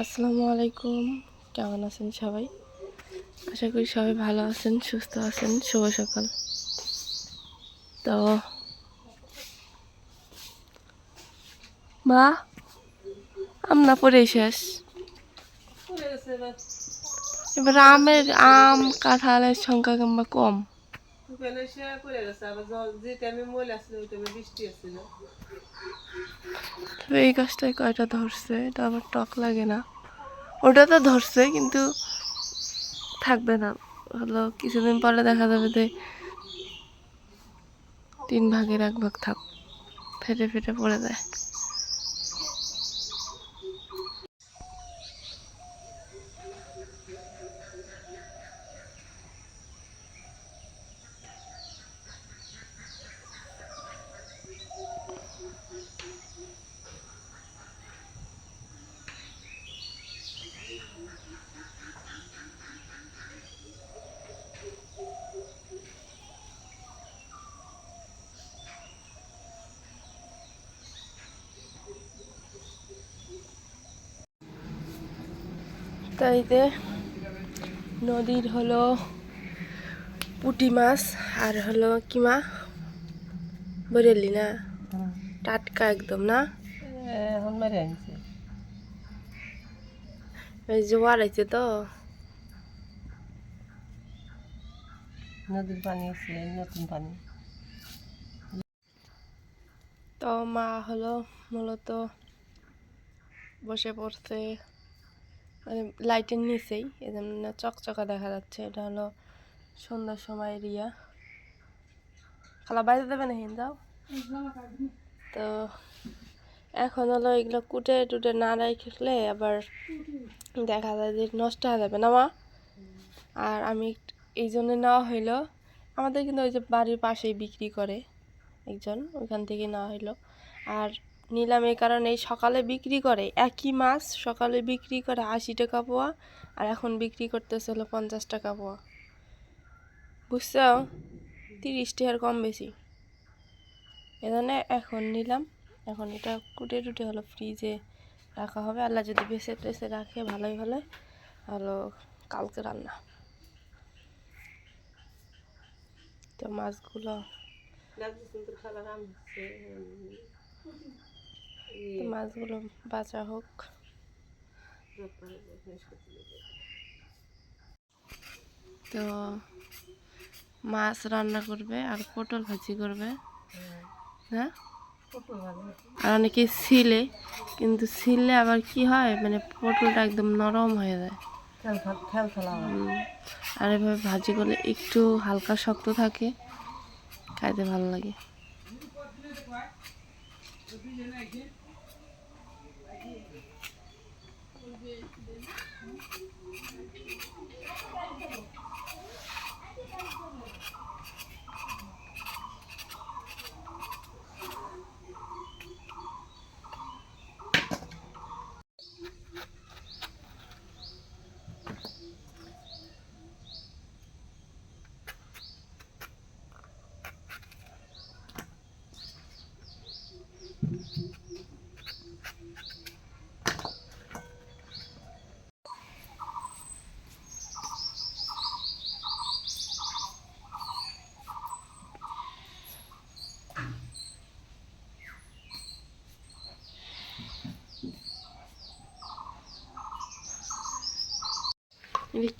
আসসালামু আলাইকুম। কেমন আছেন সবাই? আশা করি সবাই ভালো আছেন সুস্থ আছেন। শুভ সকাল। তো মা আমনা পরে শেষ। এবার আমের আম কাঁঠালের সংখ্যা কিংবা কম। এই গাছটায় কয়টা ধরছে? এটা আবার টক লাগে না। ওটা তো ধরছে, কিন্তু থাকবে না। হলো কিছুদিন পরে দেখা যাবে যে তিন ভাগের এক ভাগ থাক, ফেটে ফেটে পড়ে যায়। তাই যে নদীর হলো পুঁটি মাছ আর হলো কি মা? বরেলি না? টাটকা একদম না? এখন মেরে আনছে এই জোয়ার আছে তো। নদীর পানি আছে নতুন পানি। তো মা হলো মূলত বসে পড়ছে মানে লাইটের নিচেই এজন্য চকচকা দেখা যাচ্ছে, এটা হলো সন্ধ্যার সময় এরিয়া খালা বাইরে দেবে না হিন যাও। তো এখন হলো এগুলো কুটে টুটে না রাখলে আবার দেখা যায় যে নষ্ট হয়ে যাবে না মা? আর আমি এই জন্য নেওয়া হইল, আমাদের কিন্তু ওই যে বাড়ির পাশেই বিক্রি করে একজন, ওইখান থেকে নেওয়া হইল। আর নিলাম এই কারণে এই সকালে বিক্রি করে, একই মাছ সকালে বিক্রি করে আশি টাকা পোয়া, আর এখন বিক্রি করতেছে হলো পঞ্চাশ টাকা পোয়া। বুঝছ তিরিশ টাকার কম বেশি। এজন্য এখন নিলাম। এখন এটা কুটে টুটে হলো ফ্রিজে রাখা হবে। আল্লাহ যদি বেছে টেছে রাখে, ভালোই ভালো হলো কালকে রান্না। তো মাছগুলো মাছগুলো বাঁচা হোক। তো মাছ রান্না করবে আর পটল ভাজি করবে। হ্যাঁ আর অনেকে ছিলে কিন্তু ছিলে আবার কি হয় মানে পটলটা একদম নরম হয়ে যায়। আর এভাবে ভাজি করলে একটু হালকা শক্ত থাকে খাইতে ভালো লাগে।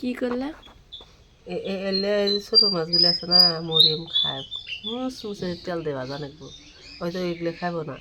কি করলে এলে ছোট মাছগুলো আছে না মরিয়ম খায়। মুস মুসে তেল দেওয়া জানাকবো হয়তো এগুলো খাব না।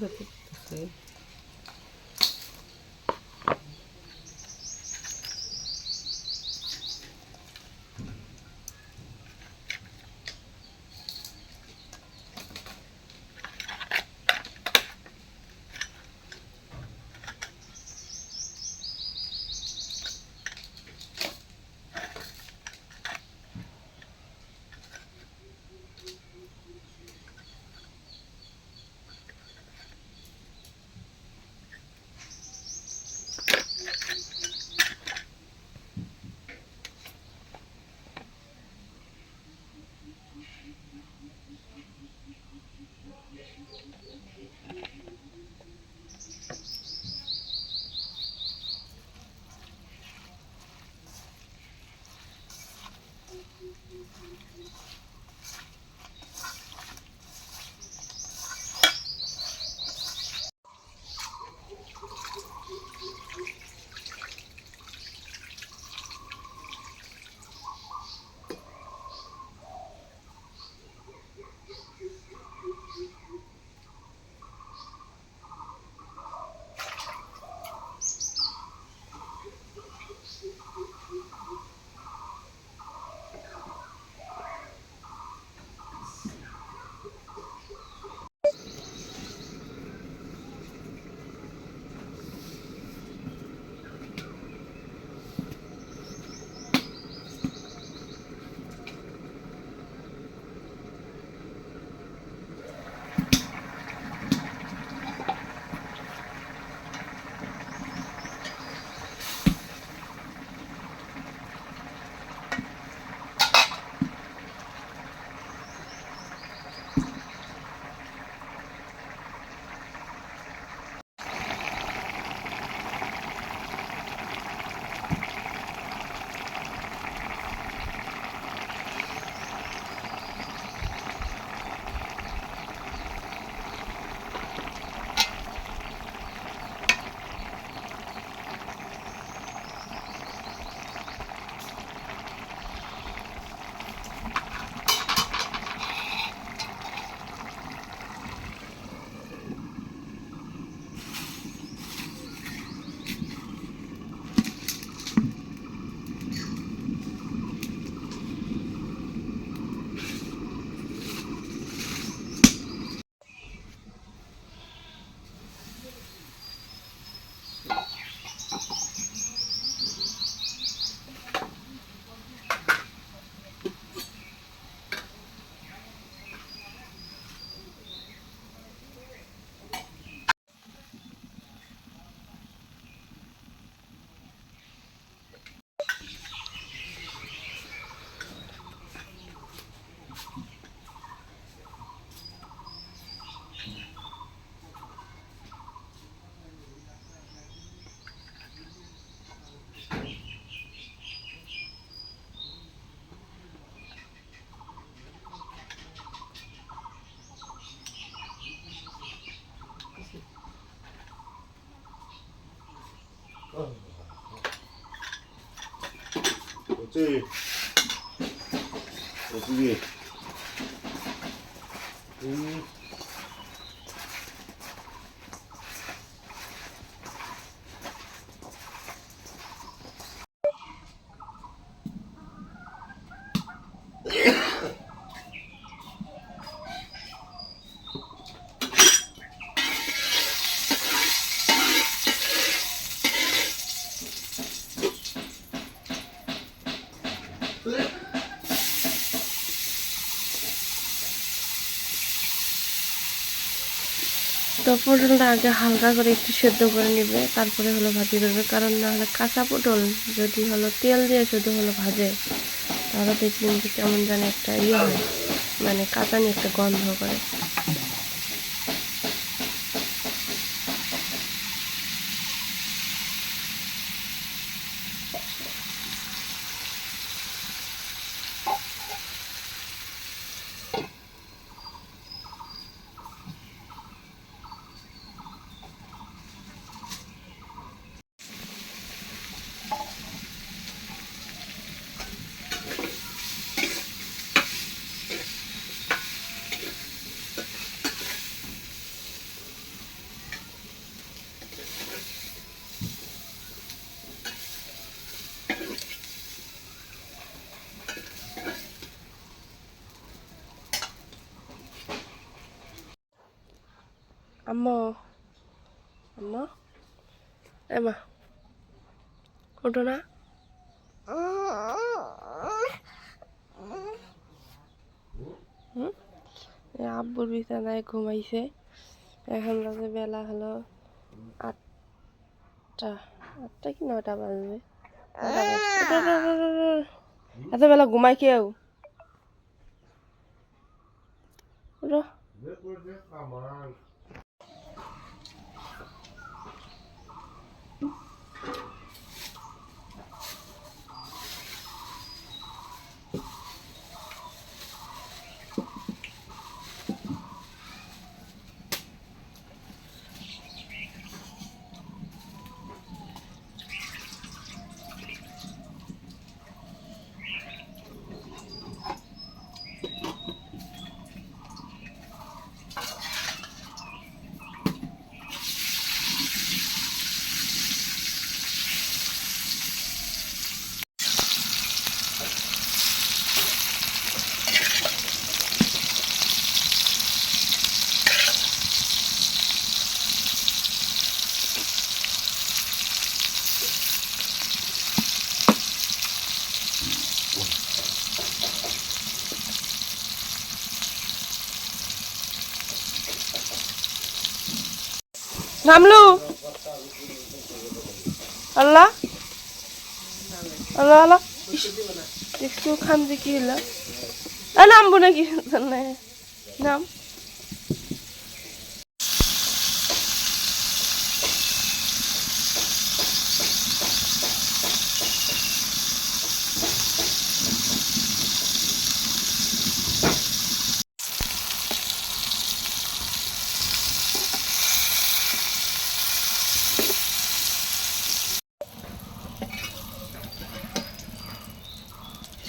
কত হতে 제일 어떻게 음. তো পটলটা আগে হালকা করে একটু সেদ্ধ করে নেবে, তারপরে হলো ভাজি করবে। কারণ না হলে কাঁচা পটল যদি হলো তেল দিয়ে শুধু হলো ভাজে, তাহলে দেখবেন যে কেমন জানি একটা ইয়ে হয় মানে কাঁচা নিয়ে একটা গন্ধ করে। ওঠো না হুম? এই আব্বুর বিছানায় ঘুমাইছে। এখন বাজে বেলা হলো আটটা। আটটা কি নটা বাজবে। এত বেলা ঘুমাই কেউ? ওঠো নামলু আল্লাহ। আল্লাহ আল্লাহ। একটু খান কি হলো? নামবো নাকি? নাম।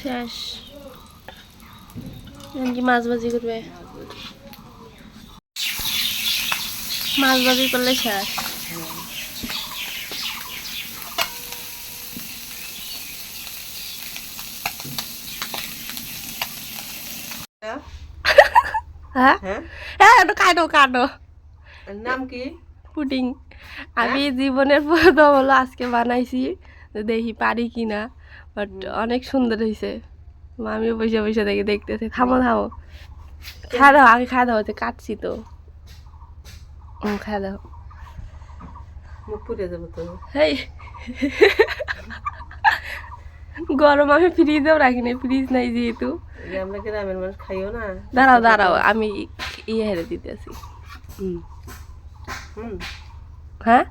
শেষ। এখন মাছ ভাজি করবে। মাছ ভাজি করলে শেষ। হ্যাঁ? হ্যাঁ? হ্যাঁ একটু কাটো কাটো। নাম কি? পুডিং। আমি জীবনের প্রথম হলো আজকে বানাইছি দেখি পারি কি না বাট অনেক সুন্দর হয়েছে আমিও বসে বসে দেখে দেখতেছি। থামো থামো। খাওয়া দাও আগে খাওয়া দাও হচ্ছে কাটছি তো। হুম খা দাও। মুখ পুড়ে যাব তো। হেই। গরম আমি ফ্রিজেও রাখিনি ফ্রিজ নাই যেহেতু। আমরা গ্রামের মানুষ খাইও না। দাঁড়াও দাঁড়াও আমি ইয়ে হেরে দিতেছি। হুম। হুম হ্যাঁ?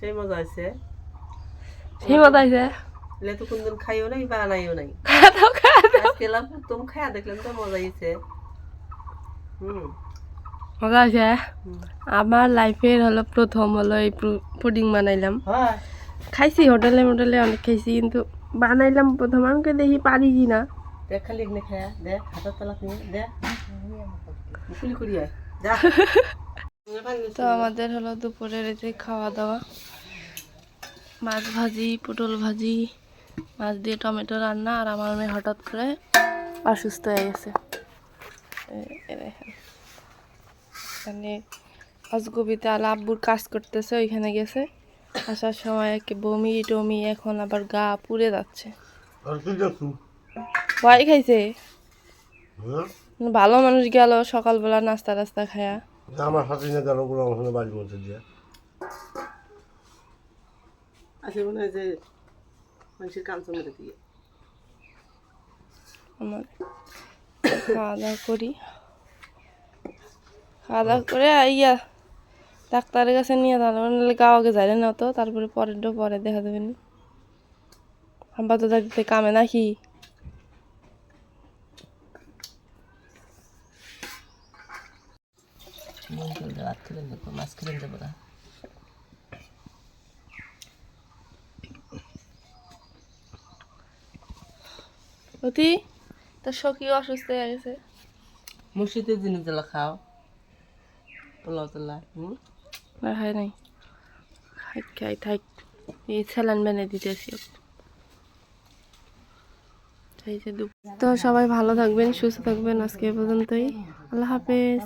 সেই মজা আছে সেই মতো আছে এলে তো কোনদিন খাইও নাই বানাইও নাই খা দাও খা দাও আজকে লাভ তুমি খায়া দেখলাম তো মজা হয়েছে হুম মজা আছে। আমার লাইফের হলো প্রথম হলো এই পুডিং বানাইলাম খাইছি হোটেলে মোটেলে অনেক খাইছি কিন্তু বানাইলাম প্রথম আমাকে দেখি পারি কি না দেখ খালি এখানে খায়া দেখ হাতের তলা নিয়ে দেখ আয় যা তো আমাদের হলো দুপুরের যে খাওয়া দাওয়া মাছ ভাজি পটল ভাজি মাছ দিয়ে টমেটো রান্না আর আমার মেয়ে হঠাৎ করে অসুস্থ হয়ে গেছে। এ- এ দেখেন। মানে অজগবিতে আল আব্বুর কাজ করতেছে ওইখানে গেছে। আসার সময় একে বমি টমি এখন আবার গা পুড়ে যাচ্ছে। ভয় খাইছে? হ্যাঁ? ভালো মানুষ গেল সকালবেলা নাস্তা টাস্তা খায়া। আমার হাতে না গেল কোনো বাড়ির মধ্যে দিয়ে। আছে মনে হয় যে মানুষের কাঞ্চন মেরে দিয়ে আমার খাওয়া দাওয়া করি খাওয়া দাওয়া করে ইয়া ডাক্তারের কাছে নিয়ে তাহলে নাহলে গাওয়াকে যাই না তো তারপরে পরেরটা পরে দেখা দেবে না আমরা তো দেখতে কামে নাকি খেলেন দেবো মাছ খেলেন দেবো না অতি তোর সখী অসুস্থ হয়ে গেছে। মসজিদের জিনিসগুলো খাও পোলাও তোলা হুম? আর হয় নাই। খাই খাই থাক। এই স্যালান বেনে দিতেছি তো সবাই ভালো থাকবেন সুস্থ থাকবেন আজকে পর্যন্তই। আল্লাহ হাফেজ।